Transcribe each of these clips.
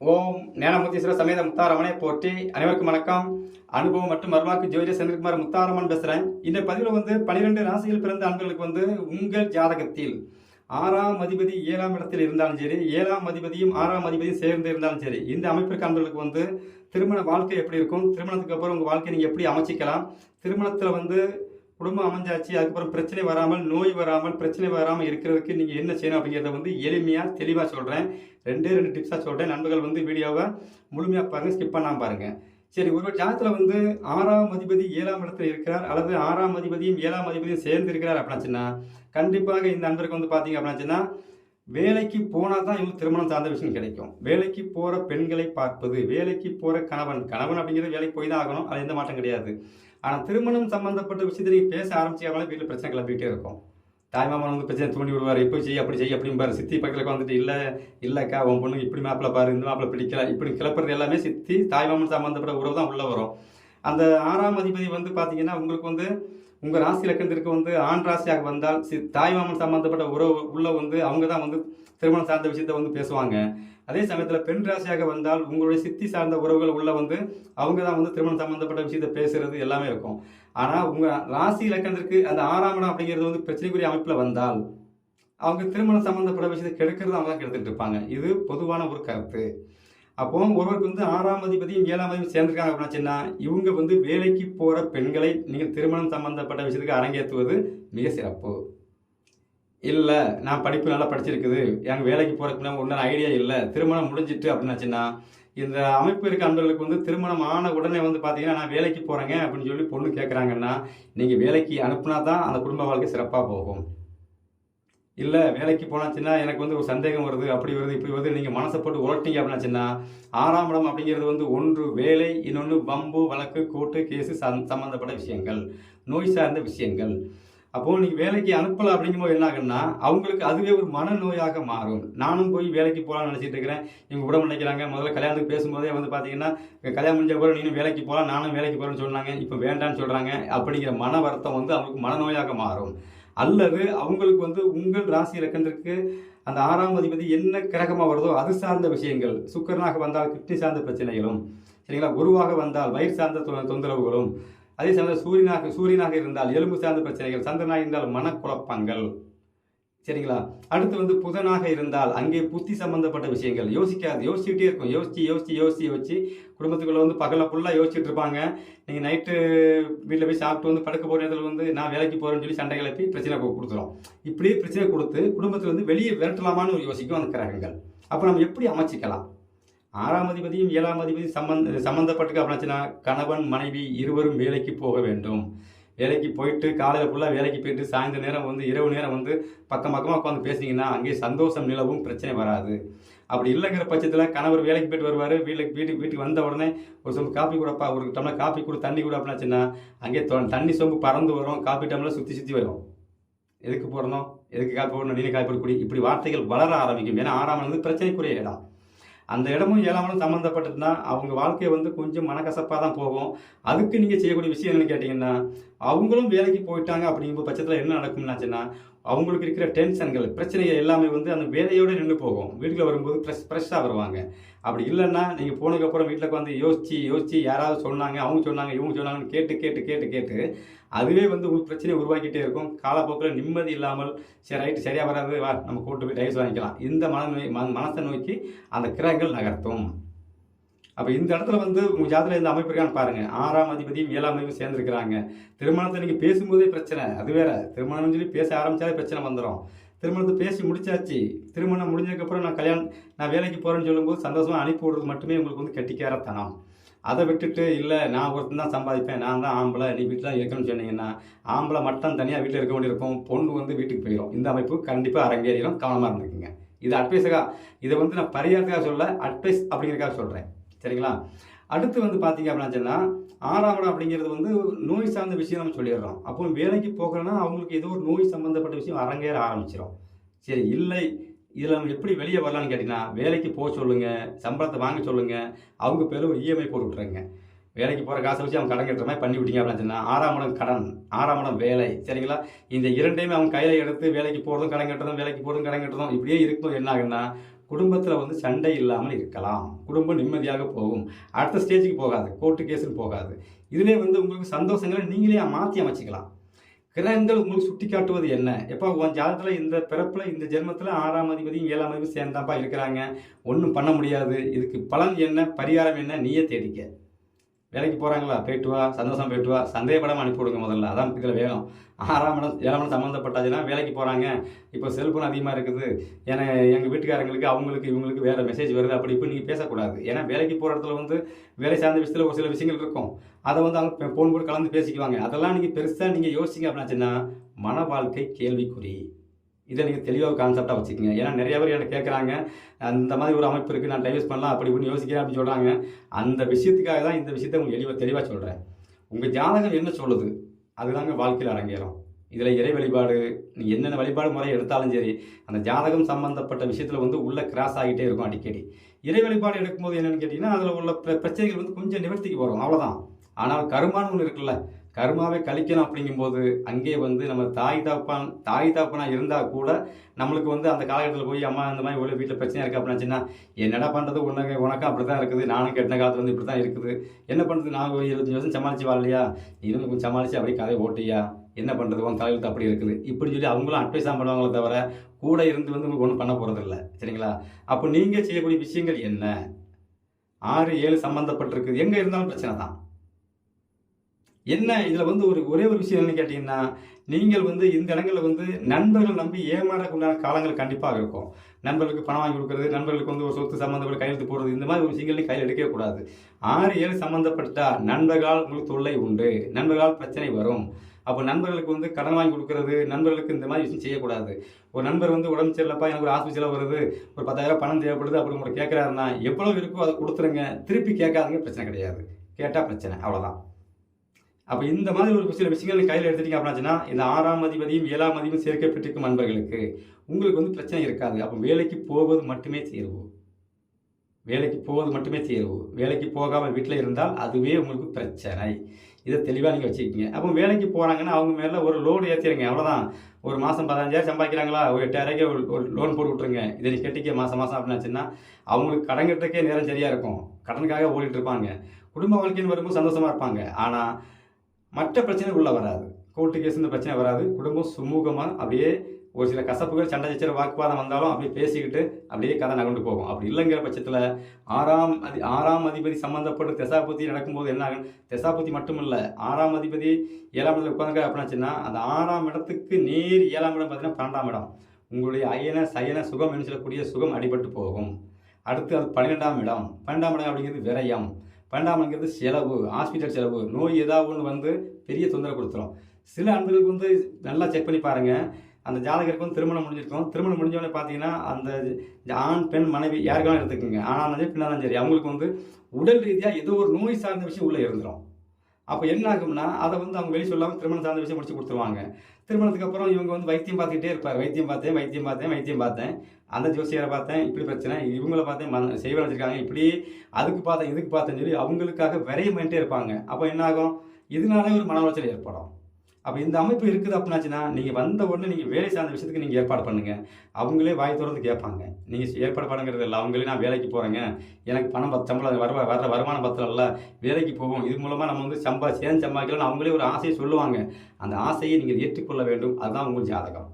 ஓம் ஞானமூர்த்தீஸ்வர சமேத முத்தாரமனை போற்றி. அனைவருக்கும் வணக்கம். அனுபவம் மற்றும் மருமாக்கு ஜோதிட செந்தில்குமார் முத்தாரமன் பேசுகிறேன் இந்த பதிவில் வந்து பன்னிரெண்டு ராசியில் பிறந்த ஆண்களுக்கு வந்து உங்கள் ஜாதகத்தில் ஆறாம் அதிபதி ஏழாம் இடத்தில் இருந்தாலும் சரி ஏழாம் அதிபதியும் ஆறாம் அதிபதியும் சேர்ந்து இருந்தாலும் சரி இந்த அமைப்பிற்கு ஆண்களுக்கு வந்து திருமண வாழ்க்கை எப்படி இருக்கும்? திருமணத்துக்கு அப்புறம் உங்கள் வாழ்க்கையை நீங்கள் எப்படி அமைச்சிக்கலாம்? திருமணத்தில் வந்து குடும்பம் அமைஞ்சாச்சு அதுக்கப்புறம் பிரச்சனை வராமல் நோய் வராமல் பிரச்சனை வராமல் இருக்கிறதுக்கு நீங்கள் என்ன செய்யணும் அப்படிங்கிறத வந்து எளிமையாக தெளிவாக சொல்கிறேன் ரெண்டே ரெண்டு டிப்ஸாக சொல்கிறேன் நண்பர்கள் வந்து வீடியோவை முழுமையாக பாருங்கள் ஸ்கிப் பண்ணாமல் பாருங்கள் சரி ஒரு ஜாதத்தில் வந்து ஆறாம் அதிபதி ஏழாம் இடத்துல இருக்கிறார் அல்லது ஆறாம் அதிபதியும் ஏழாம் அதிபதியும் சேர்ந்து இருக்கிறார் அப்படின்னாச்சுன்னா கண்டிப்பாக இந்த நண்பருக்கு வந்து பார்த்தீங்க அப்படின்னாச்சுன்னா வேலைக்கு போனால் தான் இவங்க திருமணம் சார்ந்த விஷயம் கிடைக்கும். வேலைக்கு போகிற பெண்களை பார்ப்பது வேலைக்கு போகிற கணவன் கணவன் அப்படிங்கிறது வேலைக்கு போய் தான் ஆகணும். அது எந்த மாற்றம் கிடையாது. ஆனால் திருமணம் சம்மந்தப்பட்ட விஷயத்தை நீங்கள் பேச ஆரம்பிச்சாங்களே வீட்டில் பிரச்சனை கிளம்பிக்கிட்டே இருக்கும். தாய்மாமன் வந்து பிரச்சனை தூண்டி விடுவார். இப்போ செய்ய அப்படி செய்ய அப்படிம்பாரு. சித்தி பக்கத்தில் வந்துட்டு இல்லை இல்லைக்கா உன் பொண்ணுக்கு இப்படி மாப்பிள்ள பாரு இந்த மாப்பிள்ள பிடிக்கல. இப்படி கிளப்புறது எல்லாமே சித்தி தாய்மாமன் சம்பந்தப்பட்ட உறவு தான் உள்ளே வரும். அந்த ஆறாம் அதிபதி வந்து பார்த்தீங்கன்னா உங்களுக்கு வந்து உங்கள் ராசி லக்கணத்திற்கு வந்து ஆண் ராசியாக வந்தால் சி தாய்மாமன் சம்பந்தப்பட்ட உறவு உள்ள வந்து அவங்க தான் வந்து திருமணம் சார்ந்த விஷயத்த வந்து பேசுவாங்க. அதே சமயத்தில் பெண் ராசியாக வந்தால் உங்களுடைய சித்தி சார்ந்த உறவுகள் உள்ள வந்து அவங்க தான் வந்து திருமணம் சம்பந்தப்பட்ட விஷயத்த பேசுறது எல்லாமே இருக்கும். ஆனால் உங்கள் ராசி இலக்கணத்திற்கு அந்த ஆறாம் இடம் அப்படிங்கிறது வந்து பிரச்சனைக்குரிய அமைப்பில் வந்தால் அவங்க திருமணம் சம்மந்தப்பட்ட விஷயத்தை கெடுக்கிறது அவங்க தான் கெடுத்துட்டு இருப்பாங்க. இது பொதுவான ஒரு கருத்து. அப்போ ஒருவருக்கு வந்து ஆறாம் அதிபதியும் ஏழாம் அதிபதியும் சேர்ந்திருக்காங்க அப்படின்னாச்சுன்னா இவங்க வந்து வேலைக்கு போகிற பெண்களை நீங்கள் திருமணம் சம்பந்தப்பட்ட விஷயத்துக்கு அரங்கேற்றுவது மிக சிறப்பு. இல்லை நான் படிப்பு நல்லா படிச்சிருக்குது. எனக்கு வேலைக்கு போகிறதுக்கு ஒன்றும் ஐடியா இல்லை. திருமணம் முடிஞ்சிட்டு அப்படின்னாச்சுன்னா இந்த அமைப்பு இருக்க அன்பர்களுக்கு வந்து திருமணம் ஆன உடனே வந்து பார்த்தீங்கன்னா நான் வேலைக்கு போகிறேங்க அப்படின்னு சொல்லி பொண்ணு கேட்குறாங்கன்னா நீங்கள் வேலைக்கு அனுப்புனா தான் அந்த குடும்ப வாழ்க்கை சிறப்பாக போகும். இல்லை வேலைக்கு போனாச்சுன்னா எனக்கு வந்து ஒரு சந்தேகம் வருது அப்படி வருது இப்படி வருது நீங்கள் மனசை போட்டு உலட்டிங்க அப்படின்னாச்சுன்னா ஆறாம் இடம் அப்படிங்கிறது வந்து ஒன்று வேலை இன்னொன்று பம்பு வழக்கு கூட்டு கேஸு சந் சம்மந்தப்பட்ட விஷயங்கள் நோய் சார்ந்த விஷயங்கள். அப்போது நீங்கள் வேலைக்கு அனுப்பலை அப்படிங்கும்போது என்ன ஆகுன்னா அவங்களுக்கு அதுவே ஒரு மனநோயாக மாறும். நானும் போய் வேலைக்கு போகலாம்னு நினச்சிட்டு இருக்கிறேன் இவங்க விட நினைக்கிறாங்க முதல்ல கல்யாணத்துக்கு பேசும்போதே வந்து பார்த்தீங்கன்னா கல்யாணம் முடிஞ்ச பிறகு நீனும் வேலைக்கு போகலாம் நானும் வேலைக்கு போகிறேன்னு சொன்னாங்க இப்போ வேண்டான்னு சொல்கிறாங்க அப்படிங்கிற மன வருத்தம் வந்து அவங்களுக்கு மனநோயாக மாறும். அல்லது அவங்களுக்கு வந்து உங்கள் ராசி இலக்கணத்திற்கு அந்த ஆறாம் அதிபதி என்ன கிரகமாக வருதோ அது சார்ந்த விஷயங்கள் சுக்கரனாக வந்தால் கிட்னி சார்ந்த பிரச்சனைகளும் சரிங்களா? குருவாக வந்தால் வயிறு சார்ந்த தொ- தொந்தரவுகளும் அதே சமயம் சூரியனாக சூரியனாக இருந்தால் எலும்பு சார்ந்த பிரச்சனைகள் சந்திரனாக இருந்தால் மனக்குழப்பங்கள் சரிங்களா? அடுத்து வந்து புதனாக இருந்தால் அங்கே புத்தி சம்பந்தப்பட்ட விஷயங்கள். யோசிக்காது. யோசிச்சுட்டே இருக்கும். யோசிச்சு யோசிச்சு யோசிச்சு யோசிச்சு குடும்பத்துக்குள்ள வந்து பகல ஃபுல்லாக யோசிச்சுட்டு இருப்பாங்க. நீங்கள் நைட்டு வீட்டில் போய் சாப்பிட்டு வந்து படுக்க போகிற நேரத்தில் வந்து நான் வேலைக்கு போகிறேன்னு சொல்லி சண்டை கிளப்பி பிரச்சனை கொடுத்துரும். இப்படியே பிரச்சனை கொடுத்து குடும்பத்தில் வந்து வெளியே விரட்டலாமான்னு ஒரு யோசிக்கும் அந்த கிரகங்கள். அப்போ நம்ம எப்படி அமைச்சிக்கலாம்? ஆறாம் அதிபதியும் ஏழாம் அதிபதியும் சம்பந்த சம்மந்தப்பட்டிருக்கு அப்படின்னாச்சுன்னா கணவன் மனைவி இருவரும் வேலைக்கு போக வேண்டும். வேலைக்கு போயிட்டு காலையில் ஃபுல்லாக வேலைக்கு போயிட்டு சாயந்தர நேரம் வந்து இரவு நேரம் வந்து பக்கம் பக்கமாக உட்காந்து பேசிங்கன்னா அங்கே சந்தோஷம் நிலவும் பிரச்சனை வராது. அப்படி இல்லைங்கிற பட்சத்தில் கணவர் வேலைக்கு போயிட்டு வருவார் வீட்டுக்கு வீட்டுக்கு வீட்டுக்கு வந்த உடனே ஒரு சொம்பு காப்பி கூடப்பா ஒரு டம்ளர் காப்பி கூட தண்ணி கூட அப்படின்னாச்சுன்னா அங்கே தோ தண்ணி சொம்பு பறந்து வரும் காப்பி டம்ளர் சுற்றி சுற்றி வரும். எதுக்கு போடணும்? எதுக்கு காப்பி போடணும்? நீனே காப்பி குடி. இப்படி வார்த்தைகள் வளர ஆரம்பிக்கும். ஏன்னா ஆறாம் வந்து பிரச்சனைக்குரிய இடம். அந்த இடமும் ஏழாமலும் சம்மந்தப்பட்டதுன்னா அவங்க வாழ்க்கை வந்து கொஞ்சம் மனக்கசப்பாக தான் போகும். அதுக்கு நீங்கள் செய்யக்கூடிய விஷயம் என்னென்னு கேட்டிங்கன்னா அவங்களும் வேலைக்கு போயிட்டாங்க அப்படிங்கிற பட்சத்தில் என்ன நடக்கும்னாச்சுன்னா அவங்களுக்கு இருக்கிற டென்ஷன்கள் பிரச்சனைகள் எல்லாமே வந்து அந்த வேலையோடு நின்று போகும். வீட்டில் வரும்போது ஃப்ரெஷ் ஃப்ரெஷ்ஷாக வருவாங்க. அப்படி இல்லைன்னா நீங்கள் போனதுக்கப்புறம் வீட்டில் வந்து யோசிச்சு யோசிச்சு யாராவது சொன்னாங்க அவங்க சொன்னாங்க இவங்க சொன்னாங்கன்னு கேட்டு கேட்டு கேட்டு கேட்டு அதுவே வந்து உங்களுக்கு பிரச்சனையை உருவாக்கிட்டே இருக்கும். காலப்போக்கில் நிம்மதி இல்லாமல் சரி ரைட்டு சரியாக வராது வா நம்ம கூட்டு போய் டைஸ் வாங்கிக்கலாம். இந்த மனநோய் மனசை நோக்கி அந்த கிரகங்கள் நகர்த்தும். அப்போ இந்த இடத்துல வந்து உங்கள் ஜாதகத்தில் இந்த அமைப்பு இருக்கான்னு பாருங்கள் ஆறாம் அதிபதியும் ஏழாம் அதிபதியும் சேர்ந்துருக்கிறாங்க. திருமணத்தை நீங்கள் பேசும்போதே பிரச்சனை. அது வேற. திருமணம் சொல்லி பேச ஆரம்பித்தாலே பிரச்சனை வந்துடும் திருமணத்தை பேசி முடிச்சாச்சு. திருமணம் முடிஞ்சதுக்கப்புறம் நான் கல்யாணம் நான் வேலைக்கு போகிறேன்னு சொல்லும்போது சந்தோஷமாக அனுப்பி விடுறது மட்டுமே உங்களுக்கு வந்து கெட்டிக்காரத்தனம். அதை விட்டுட்டு இல்லை நான் ஒருத்தன் தான் சம்பாதிப்பேன். நான் தான் ஆம்பளை. நீ வீட்டில் தான் இருக்கணும்னு சொன்னீங்கன்னா ஆம்பளை மட்டும் தனியாக வீட்டில் இருக்க வேண்டியிருக்கும். பொண்ணு வந்து வீட்டுக்கு போயிடும் இந்த அமைப்பு கண்டிப்பாக அரங்கேறிடும் கவனமாக இருந்துக்குங்க. இது அட்வைஸுக்காக இதை வந்து நான் பரிகாரத்துக்காக சொல்ல அட்வைஸ் அப்படிங்கிறதுக்காக சொல்கிறேன் சரிங்களா? அடுத்து வந்து பார்த்தீங்க அப்படின்னா சொன்னால் ஆறாம் இடம் அப்படிங்கிறது வந்து நோய் சார்ந்த விஷயம் நம்ம சொல்லிடுறோம். அப்போ வேலைக்கு போகிறோன்னா அவங்களுக்கு ஏதோ ஒரு நோய் சம்மந்தப்பட்ட விஷயம் அரங்கேற ஆரம்பிச்சிடும் சரி இல்லை இதில் நம்ம எப்படி வெளியே வரலாம்னு கேட்டிங்கன்னா வேலைக்கு போக சொல்லுங்கள் சம்பளத்தை வாங்க சொல்லுங்கள் அவங்க பேரும் ஒரு இஎம்ஐ போட்டு விட்ருங்க வேலைக்கு போகிற காசை வச்சு அவங்க கடன் கட்டுற மாதிரி பண்ணி விட்டீங்க அப்படின்னு சொன்னால் ஆறாம் இடம் கடன் ஆறாம் இடம் வேலை சரிங்களா? இந்த இரண்டையுமே அவங்க கையில் எடுத்து வேலைக்கு போகிறதும் கடன் கட்டுறதும் வேலைக்கு போகிறதும் கடன் கட்டுறதும் இப்படியே இருக்கும் என்ன ஆகுன்னா குடும்பத்தில் வந்து சண்டை இல்லாமல் இருக்கலாம். குடும்பம் நிம்மதியாக போகும். அடுத்த ஸ்டேஜுக்கு போகாது. கோர்ட்டு கேஸுன்னு போகாது. இதிலே வந்து உங்களுக்கு சந்தோஷங்களை நீங்களே மாற்றி அமைச்சிக்கலாம். கிரகங்கள் உங்களுக்கு சுட்டி காட்டுவது என்ன? எப்போ உன் ஜாதத்தில் இந்த பிறப்பில் இந்த ஜென்மத்தில் ஆறாம் அதிபதியும் ஏழாம் அதிபதியும் சேர்ந்தாப்பா இருக்கிறாங்க. ஒன்றும் பண்ண முடியாது. இதுக்கு பலன் என்ன? பரிகாரம் என்ன? நீயே தேடிக்க. வேலைக்கு போகிறாங்களா போயிட்டு வா சந்தோஷம் போயிட்டு வா சந்தேகப்படாமல் அனுப்பி விடுங்க முதல்ல. அதான் இதில் வேணும். ஆறாம் இடம் ஏழாம் இடம் சம்மந்தப்பட்டாச்சுன்னா வேலைக்கு போகிறாங்க இப்போ செல்ஃபோன் அதிகமாக இருக்குது. ஏன்னா எங்கள் வீட்டுக்காரங்களுக்கு அவங்களுக்கு இவங்களுக்கு வேறு மெசேஜ் வருது. அப்படி இப்போ நீங்கள் பேசக்கூடாது. ஏன்னா வேலைக்கு போகிற இடத்துல வந்து வேலை சார்ந்த விஷயத்தில் ஒரு சில விஷயங்கள் இருக்கும். அதை வந்து அவங்க ஃபோன் போட்டு கலந்து பேசிக்குவாங்க. அதெல்லாம் நீங்கள் பெருசாக நீங்கள் யோசிங்க அப்படின்னாச்சுன்னா மன வாழ்க்கை கேள்விக்குறி. இதை நீங்கள் தெளிவாக கான்செப்டாக வச்சுக்கோங்க. ஏன்னா நிறைய பேர் எனக்கு கேட்குறாங்க அந்த மாதிரி ஒரு அமைப்பு இருக்குது நான் டைவர்ஸ் பண்ணலாம் அப்படி இப்படின்னு யோசிக்கிறேன் அப்படின்னு சொல்கிறாங்க அந்த விஷயத்துக்காக தான் இந்த விஷயத்தை உங்களுக்கு தெளிவாக தெளிவாக சொல்கிறேன் உங்கள் ஜாதகம் என்ன சொல்லுது? அதுதாங்க வாழ்க்கையில் அரங்கேறும். இதில் இறை வழிபாடு நீங்கள் என்னென்ன வழிபாடு முறை எடுத்தாலும் சரி அந்த ஜாதகம் சம்மந்தப்பட்ட விஷயத்தில் வந்து உள்ளே கிராஸ் ஆகிட்டே இருக்கும் அடிக்கடி. இறை வழிபாடு எடுக்கும்போது என்னென்னு கேட்டிங்கன்னா அதில் உள்ள பிர- பிரச்சனைகள் வந்து கொஞ்சம் நிவர்த்திக்கு வரும். அவ்வளோதான் ஆனால் கருமான்னு ஒன்று இருக்குல்ல கர்மாவை கழிக்கணும் அப்படிங்கும்போது அங்கே வந்து நம்ம தாய் தாப்பான் தாய் தாப்பனாக இருந்தால் கூட நம்மளுக்கு வந்து அந்த காலகட்டத்தில் போய் அம்மா இந்த மாதிரி உள்ள வீட்டில் பிரச்சனை இருக்குது அப்படின்னாச்சுன்னா என்னடா பண்ணுறது உனக்கு உனக்கும் அப்படி தான் இருக்குது. நானும் கெட்ட காலத்தில் வந்து இப்படி தான் இருக்குது. என்ன பண்ணுறது நான் ஒரு இருபத்தஞ்சி வருஷம் சமாளித்து வாழலையா? இன்னும் கொஞ்சம் சமாளித்து அப்படியே கதையை ஓட்டியா என்ன பண்ணுறது உன் தலையெழுத்து அப்படி இருக்குது. இப்படி சொல்லி அவங்களும் அட்வைஸ் தான் பண்ணுவாங்களே தவிர கூட இருந்து வந்து உங்களுக்கு ஒன்றும் பண்ண போகிறதில்ல சரிங்களா? அப்போ நீங்கள் செய்யக்கூடிய விஷயங்கள் என்ன? ஆறு ஏழு சம்மந்தப்பட்டிருக்குது எங்கே இருந்தாலும் பிரச்சனை தான். என்ன இதில் வந்து ஒரு ஒரே ஒரு விஷயம் என்ன கேட்டிங்கன்னா நீங்கள் வந்து இந்த இடங்களில் வந்து நண்பர்கள் நம்பி ஏமாறக்குண்டான காலங்கள் கண்டிப்பாக இருக்கும். நண்பர்களுக்கு பணம் வாங்கி கொடுக்குறது நண்பர்களுக்கு வந்து ஒரு சொத்து சம்மந்தப்பட்ட கையெழுத்து போடுறது இந்த மாதிரி ஒரு விஷயங்களையும் கையில் எடுக்கவே கூடாது. ஆறு ஏழு சம்மந்தப்பட்டா நண்பர்களால் உங்களுக்கு தொல்லை உண்டு. நண்பர்களால் பிரச்சனை வரும். அப்போ நண்பர்களுக்கு வந்து கடன் வாங்கி கொடுக்கறது நண்பர்களுக்கு இந்த மாதிரி விஷயம் செய்யக்கூடாது. ஒரு நண்பர் வந்து உடம்பு சரியில்லப்பா எனக்கு ஒரு ஆஸ்பத்திரியில் வருது ஒரு பத்தாயிரம் பணம் தேவைப்படுது அப்படி உங்களுக்கு கேட்குறாருன்னா எவ்வளோ இருக்கோ அதை கொடுத்துருங்க. திருப்பி கேட்காதுங்க பிரச்சனை கிடையாது. கேட்டால் பிரச்சனை அவ்வளோதான் அப்போ இந்த மாதிரி ஒரு சில விஷயங்கள் கையில் எடுத்துட்டீங்க அப்படின்னாச்சுன்னா இந்த ஆறாம் அதிபதியும் ஏழாம் அதிபதியும் சேர்க்கப்பட்டிருக்கும் நண்பர்களுக்கு உங்களுக்கு வந்து பிரச்சனை இருக்காது. அப்போ வேலைக்கு போவது மட்டுமே சேருவோம் வேலைக்கு போவது மட்டுமே தேர்வு. வேலைக்கு போகாமல் வீட்டில் இருந்தால் அதுவே உங்களுக்கு பிரச்சனை. இதை தெளிவாக நீங்கள் வச்சுக்கிங்க. அப்போ வேலைக்கு போகிறாங்கன்னா அவங்க மேலே ஒரு லோடு ஏற்றிடுங்க அவ்வளோதான் ஒரு மாதம் பதினஞ்சாயிரம் சம்பாதிக்கிறாங்களா? ஒரு எட்டாயிரம் ஒரு ஒரு லோன் போட்டு விட்ருங்க இதை நீ கட்டிக்க மாதம் மாதம் அப்படின்னாச்சுன்னா அவங்களுக்கு கடன் கட்டுறதுக்கே நேரம் சரியாக இருக்கும். கடனுக்காக ஓடிட்டு இருப்பாங்க. குடும்ப வாழ்க்கைன்னு வரும்போது சந்தோஷமாக இருப்பாங்க. ஆனால் மற்ற பிரச்சனை உள்ளே வராது. கோர்ட்டு கேஸ் இந்த பிரச்சனை வராது. குடும்பம் சுமூகமாக அப்படியே ஒரு சில கசப்புகள் சண்டை சச்சர வாக்குவாதம் வந்தாலும் அப்படியே பேசிக்கிட்டு அப்படியே கதை நகர்ந்து போகும். அப்படி இல்லைங்கிற பட்சத்தில் ஆறாம் அதி ஆறாம் அதிபதி சம்மந்தப்பட்ட தெசாபுத்தி நடக்கும்போது என்ன ஆகும்? தெசாபுத்தி மட்டும் இல்லை ஆறாம் அதிபதி ஏழாம் இடத்துல உட்காந்துக்க அப்படின்னாச்சுன்னா அந்த ஆறாம் இடத்துக்கு நேர் ஏழாம் இடம் பார்த்தீங்கன்னா பன்னெண்டாம் இடம். உங்களுடைய அயன சயன சுகம் என்று சொல்லக்கூடிய சுகம் அடிபட்டு போகும். அடுத்து அது பன்னிரெண்டாம் இடம். பன்னெண்டாம் இடம் அப்படிங்கிறது விரயம். பன்னெண்டாம்ங்கிறது செலவு ஹாஸ்பிட்டல் செலவு. நோய் ஏதாவது ஒன்று வந்து பெரிய தொந்தரவு கொடுத்துரும். சில அன்பர்களுக்கு வந்து நல்லா செக் பண்ணி பாருங்கள் அந்த ஜாதகருக்கு வந்து திருமணம் முடிஞ்சிருக்கும். திருமணம் முடிஞ்சவொடனே பார்த்தீங்கன்னா அந்த ஆண் பெண் மனைவி யாருக்கான எடுத்துக்கோங்க. ஆனால் சரி பெண்ணாலும் சரி அவங்களுக்கு வந்து உடல் ரீதியாக ஏதோ ஒரு நோய் சார்ந்த விஷயம் உள்ளே இருந்துடும் அப்போ என்ன ஆகும்னா அதை வந்து அவங்க வெளியே சொல்லாமல் திருமணம் சார்ந்த விஷயம் முடிச்சு கொடுத்துருவாங்க. திருமணத்துக்கு அப்புறம் இவங்க வந்து வைத்தியம் பார்த்துக்கிட்டே இருப்பார் வைத்தியம் பார்த்தேன் வைத்தியம் பார்த்தேன் வைத்தியம் பார்த்தேன். அந்த ஜோசியரை பார்த்தேன் இப்படி பிரச்சனை. இவங்கள பார்த்தேன் மன செய்வ வச்சுருக்காங்க இப்படி. அதுக்கு பார்த்தேன் இதுக்கு பார்த்தேன்னு சொல்லி அவங்களுக்காக விரையம் பண்ணிட்டே இருப்பாங்க. அப்போ என்ன ஆகும்? இதனாலே ஒரு மன உளைச்சல் ஏற்படும். அப்போ இந்த அமைப்பு இருக்குது அப்படின்னாச்சுன்னா நீங்கள் வந்த உடனே நீங்கள் வேலை சார்ந்த விஷயத்துக்கு நீங்கள் ஏற்பாடு பண்ணுங்கள் அவங்களே வாய் திறந்து கேட்பாங்க. நீங்கள் ஏற்பாடு பண்ணுங்கிறது இல்லை. அவங்களே நான் வேலைக்கு போகிறேங்க எனக்கு பணம் பத்து சம்பளம் வர வர வருமானம் பத்திரம் இல்லை. வேலைக்கு போவோம். இது மூலமாக நம்ம வந்து சம்பா சேர்ந்து சம்பாதிக்கலாம்னு அவங்களே ஒரு ஆசையை சொல்லுவாங்க. அந்த ஆசையை நீங்கள் ஏற்றுக்கொள்ள வேண்டும். அதுதான் உங்கள் ஜாதகம்.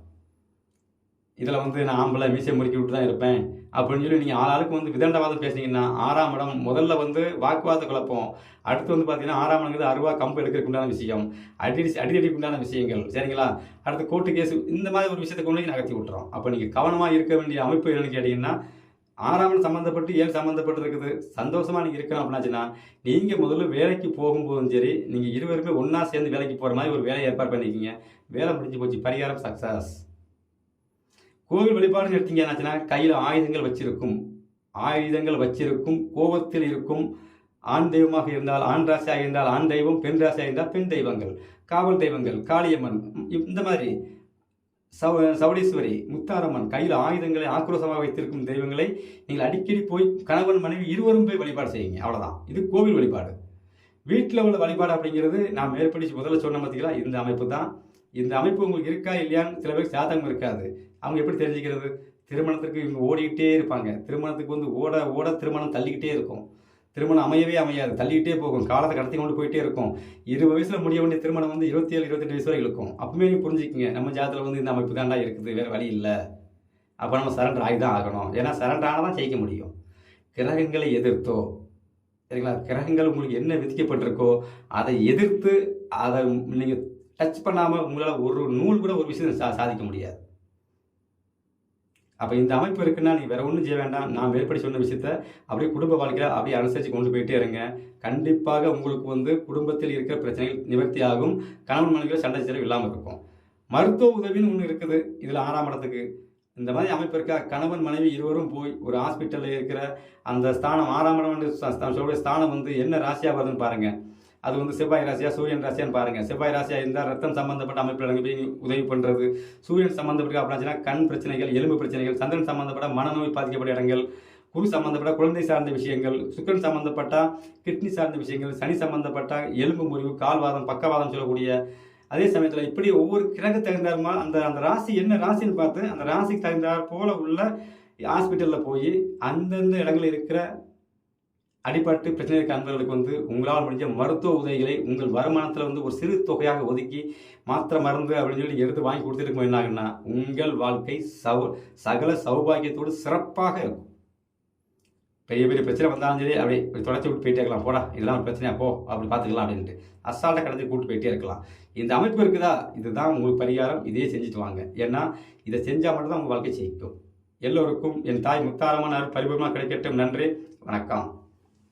இதில் வந்து நான் ஆம்பளை மீசை முறுக்கி விட்டு தான் இருப்பேன். அப்படின்னு சொல்லி நீங்கள் ஆளாளுக்கு வந்து விதண்டவாதம் பேசுனீங்கன்னா ஆறாம் இடம் முதல்ல வந்து வாக்குவாத குழப்பம். அடுத்து வந்து பார்த்தீங்கன்னா ஆறாம் இடங்கிறது அருவா கம்பு எடுக்கிறதுக்கு உண்டான விஷயம். அடிடி அடிதடிக்கு உண்டான விஷயங்கள். சரிங்களா? அடுத்து கோர்ட்டு கேஸ் இந்த மாதிரி ஒரு விஷயத்தை கொண்டு நகர்த்தி விட்டுறோம். அப்போ நீங்கள் கவனமாக இருக்க வேண்டிய அமைப்பு என்னன்னு கேட்டிங்கன்னா ஆறாம் இடம் சம்மந்தப்பட்டு ஏழு சம்மந்தப்பட்டு இருக்குது? சந்தோஷமாக நீங்கள் இருக்கணும் அப்படின்னாச்சுன்னா நீங்கள் முதல்ல வேலைக்கு போகும்போதும் சரி நீங்கள் இருவருமே ஒன்றா சேர்ந்து வேலைக்கு போகிற மாதிரி ஒரு வேலையை ஏற்பாடு பண்ணிக்கிங்க வேலை முடிஞ்சு போச்சு. பரிகாரம் சக்ஸஸ் கோவில் வழிபாடுன்னு எடுத்தீங்க என்னாச்சுன்னா கையில் ஆயுதங்கள் வச்சிருக்கும். ஆயுதங்கள் வச்சிருக்கும் கோபத்தில் இருக்கும். ஆண் தெய்வமாக இருந்தால் ஆண் ராசியாக இருந்தால் ஆண் தெய்வம் பெண் ராசியாக இருந்தால் பெண் தெய்வங்கள் காவல் தெய்வங்கள் காளியம்மன் இந்த மாதிரி சவ சவடீஸ்வரி முத்தாரம்மன் கையில் ஆயுதங்களை ஆக்ரோஷமாக வைத்திருக்கும் தெய்வங்களை நீங்கள் அடிக்கடி போய் கணவன் மனைவி இருவரும் போய் வழிபாடு செய்யுங்க. அவ்வளோதான் இது கோவில் வழிபாடு. வீட்டில் உள்ள வழிபாடு அப்படிங்கிறது நான் மேற்படி முதல்ல சொன்ன பார்த்தீங்களா இந்த அமைப்பு தான். இந்த அமைப்பு உங்களுக்கு இருக்கா இல்லையான்னு சில பேருக்கு சாதகம் இருக்காது. அவங்க எப்படி தெரிஞ்சுக்கிறது? திருமணத்திற்கு இவங்க ஓடிக்கிட்டே இருப்பாங்க. திருமணத்துக்கு வந்து ஓட ஓட திருமணம் தள்ளிக்கிட்டே இருக்கும். திருமணம் அமையவே அமையாது. தள்ளிக்கிட்டே போகும். காலத்தை கடத்தி கொண்டு போயிட்டே இருக்கும். இருபது வயசில் முடிய வேண்டிய திருமணம் வந்து இருபத்தி ஏழு இருபத்தெட்டு வயசு வரை இருக்கும் அப்பவுமே நீங்கள் புரிஞ்சுக்கங்க. நம்ம ஜாதத்தில் வந்து இந்த அமைப்பு தாண்டா இருக்குது. வேறு வழி இல்லை. அப்போ நம்ம சரண்டர் ஆகி தான் ஆகணும். ஏன்னா சரண்டர் ஆனால் தான் ஜெயிக்க முடியும். கிரகங்களை எதிர்த்தோ சரிங்களா? கிரகங்கள் உங்களுக்கு என்ன விதிக்கப்பட்டிருக்கோ அதை எதிர்த்து அதை நீங்கள் டச் பண்ணாமல் உங்களால் ஒரு நூல் கூட ஒரு விஷயத்தை சா சாதிக்க முடியாது. அப்போ இந்த அமைப்பு இருக்குன்னா நீ வேற ஒன்றும் செய்ய வேண்டாம் நான் மேற்படி சொன்ன விஷயத்த அப்படியே குடும்ப வாழ்க்கையில் அப்படியே அனுசரித்து கொண்டு போயிட்டே இருங்க கண்டிப்பாக உங்களுக்கு வந்து குடும்பத்தில் இருக்கிற பிரச்சனைகள் நிவர்த்தி ஆகும் கணவன் மனைவியில் சண்டை செலவு இல்லாமல் இருக்கும் மருத்துவ உதவின்னு ஒன்று இருக்குது இதில் ஆறாம் இடத்துக்கு இந்த மாதிரி அமைப்பு இருக்கா கணவன் மனைவி இருவரும் போய் ஒரு ஹாஸ்பிட்டலில் இருக்கிற அந்த ஸ்தானம் ஆறாம் இடம் சொல்லக்கூடிய ஸ்தானம் வந்து என்ன ராசியாக வருதுன்னு பாருங்கள் அது வந்து செவ்வாய் ராசியா சூரியன் ராசியான்னு பாருங்கள் செவ்வாய் ராசியா இருந்தால் ரத்தம் சம்பந்தப்பட்ட அமைப்பில் அங்கே போய் உதவி பண்ணுறது சூரியன் சம்பந்தப்பட்ட அப்படின்னா கண் பிரச்சனைகள் எலும்பு பிரச்சனைகள் சந்திரன் சம்பந்தப்பட்ட மனநோய் பாதிக்கப்பட்ட இடங்கள் குரு சம்பந்தப்பட்ட குழந்தை சார்ந்த விஷயங்கள் சுக்கரன் சம்பந்தப்பட்ட கிட்னி சார்ந்த விஷயங்கள் சனி சம்பந்தப்பட்ட எலும்பு முறிவு கால்வாதம் பக்கவாதம் சொல்லக்கூடிய அதே சமயத்தில் இப்படி ஒவ்வொரு கிழக்கு தகுந்தாருமா அந்த அந்த ராசி என்ன ராசின்னு பார்த்து அந்த ராசிக்கு தகுந்தாற் போல உள்ள ஹாஸ்பிட்டலில் போய் அந்தந்த இடங்களில் இருக்கிற அடிபட்டு பிரச்சனை இருக்க அன்பர்களுக்கு வந்து உங்களால் முடிஞ்ச மருத்துவ உதவிகளை உங்கள் வருமானத்தில் வந்து ஒரு சிறு தொகையாக ஒதுக்கி மாத்திரை மருந்து அப்படின்னு சொல்லி எடுத்து வாங்கி கொடுத்துட்டு என்ன ஆகுன்னா உங்கள் வாழ்க்கை சௌ சகல சௌபாகியத்தோடு சிறப்பாக இருக்கும். பெரிய பெரிய பிரச்சனை வந்தாலும் சரி அப்படியே தொடச்சி விட்டு போயிட்டே இருக்கலாம். போடா இதெல்லாம் ஒரு பிரச்சனையா போ அப்படி பார்த்துக்கலாம் அப்படின்ட்டு. அசால்ட்டாக கடத்தி கூப்பிட்டு போயிட்டே இருக்கலாம். இந்த அமைப்பு இருக்குதா? இதுதான் உங்களுக்கு பரிகாரம். இதே செஞ்சுட்டு வாங்க. ஏன்னா இதை செஞ்சால் மட்டும்தான் உங்கள் வாழ்க்கை ஜெயிக்கும் எல்லோருக்கும் என் தாய் முத்தாரமான பரிபூர்ணமாக கிடைக்கட்டும். நன்றி. வணக்கம்.